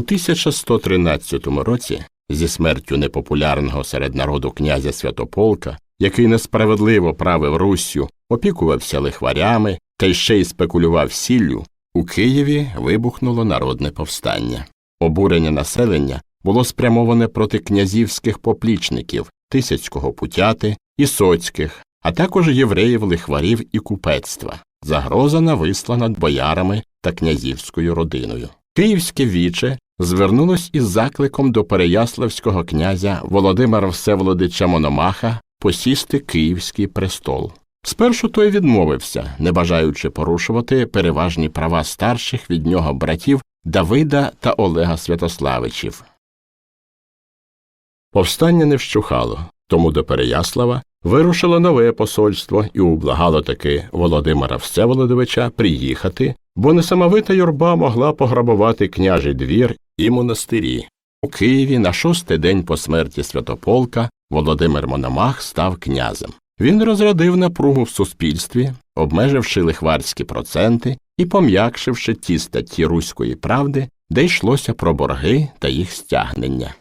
1113 році, зі смертю непопулярного серед народу князя Святополка, який несправедливо правив Руссю, опікувався лихварями та ще й спекулював сіллю, у Києві вибухнуло народне повстання. Обурення населення було спрямоване проти князівських поплічників Тисяцького путяти і соцьких, а також євреїв, лихварів і купецтва. Загроза нависла над боярами та князівською родиною. Київське віче звернулось із закликом до переяславського князя Володимира Всеволодича Мономаха посісти київський престол. Спершу той відмовився, не бажаючи порушувати переважні права старших від нього братів Давида та Олега Святославичів. Повстання не вщухало, тому до Переяслава вирушило нове посольство і ублагало таки Володимира Всеволодовича приїхати, бо несамовита юрба могла пограбувати княжий двір і монастирі. У Києві на шостий день по смерті Святополка Володимир Мономах став князем. Він розрядив напругу в суспільстві, обмеживши лихварські проценти і пом'якшивши ті статті руської правди, де йшлося про борги та їх стягнення.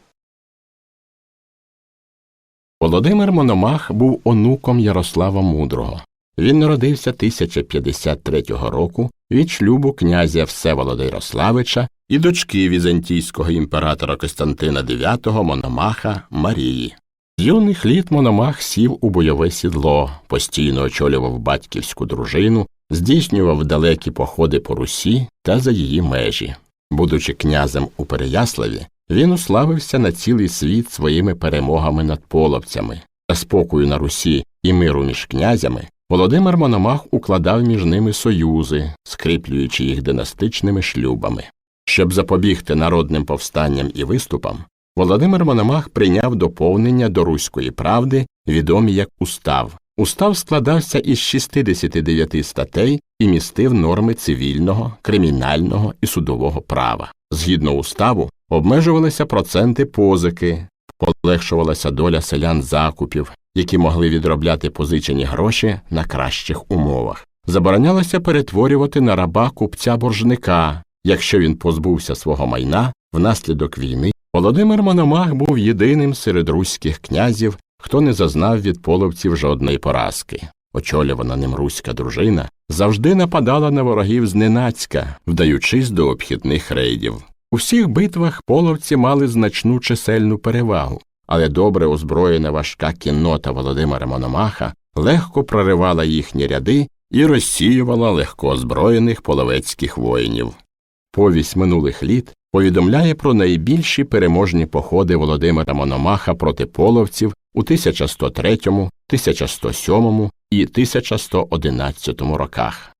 Володимир Мономах був онуком Ярослава Мудрого. Він народився 1053 року від шлюбу князя Всеволода Ярославича і дочки візантійського імператора Костянтина IX Мономаха Марії. З юних літ Мономах сів у бойове сідло, постійно очолював батьківську дружину, здійснював далекі походи по Русі та за її межі. Будучи князем у Переяславі, він уславився на цілий світ своїми перемогами над половцями. Та спокою на Русі і миру між князями Володимир Мономах укладав між ними союзи, скріплюючи їх династичними шлюбами. Щоб запобігти народним повстанням і виступам, Володимир Мономах прийняв доповнення до руської правди, відомі як устав. Устав складався із 69 статей і містив норми цивільного, кримінального і судового права. Згідно уставу, обмежувалися проценти позики, полегшувалася доля селян закупів, які могли відробляти позичені гроші на кращих умовах. Заборонялося перетворювати на раба купця боржника, якщо він позбувся свого майна внаслідок війни. Володимир Мономах був єдиним серед руських князів, хто не зазнав від половців жодної поразки. Очолювана ним руська дружина завжди нападала на ворогів зненацька, вдаючись до обхідних рейдів. У всіх битвах половці мали значну чисельну перевагу, але добре озброєна важка кіннота Володимира Мономаха легко проривала їхні ряди і розсіювала легко озброєних половецьких воїнів. Повість минулих літ повідомляє про найбільші переможні походи Володимира Мономаха проти половців у 1103, 1107 і 1111 роках.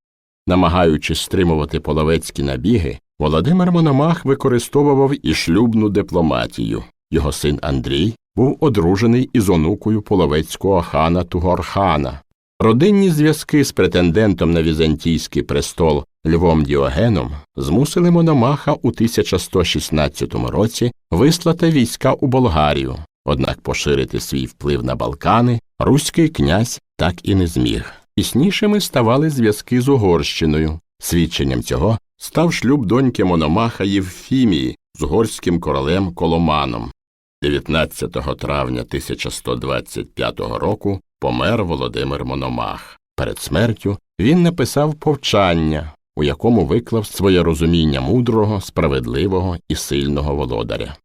Намагаючись стримувати половецькі набіги, Володимир Мономах використовував і шлюбну дипломатію. Його син Андрій був одружений із онукою половецького хана Тугорхана. Родинні зв'язки з претендентом на візантійський престол Львом Діогеном змусили Мономаха у 1116 році вислати війська у Болгарію, однак поширити свій вплив на Балкани руський князь так і не зміг. Піснішими ставали зв'язки з Угорщиною. Свідченням цього став шлюб доньки Мономаха Євфімії з угорським королем Коломаном. 19 травня 1125 року помер Володимир Мономах. Перед смертю він написав повчання, у якому виклав своє розуміння мудрого, справедливого і сильного володаря.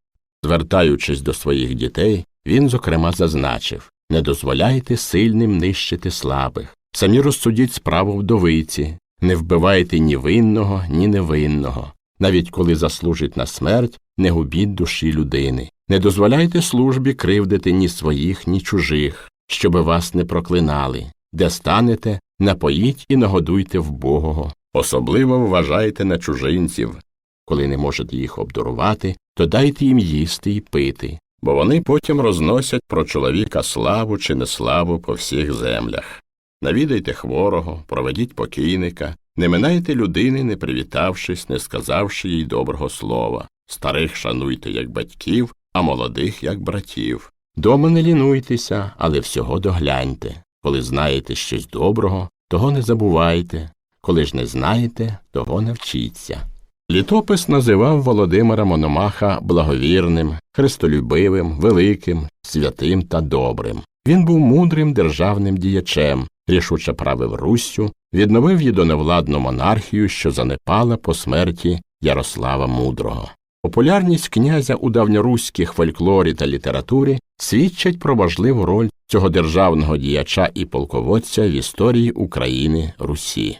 Звертаючись до своїх дітей, він, зокрема, зазначив не дозволяйте сильним нищити слабих, самі розсудіть справу вдовиці, не вбивайте ні винного, ні невинного. Навіть коли заслужить на смерть, не губіть душі людини, не дозволяйте службі кривдити ні своїх, ні чужих, щоби вас не проклинали, де станете, напоїть і нагодуйте вбогого. Особливо вважайте на чужинців. Коли не можете їх обдарувати, то дайте їм їсти і пити, бо вони потім розносять про чоловіка славу чи неславу по всіх землях. Навідайте хворого, проведіть покійника, не минайте людини, не привітавшись, не сказавши їй доброго слова. Старих шануйте як батьків, а молодих як братів. Дома не лінуйтеся, але всього догляньте. Коли знаєте щось доброго, того не забувайте, коли ж не знаєте, того навчіться. Літопис називав Володимира Мономаха благовірним, христолюбивим, великим, святим та добрим. Він був мудрим державним діячем, рішуче правив Руссю, відновив їдоневладну монархію, що занепала по смерті Ярослава Мудрого. Популярність князя у давньоруських фольклорі та літературі свідчать про важливу роль цього державного діяча і полководця в історії України Русі.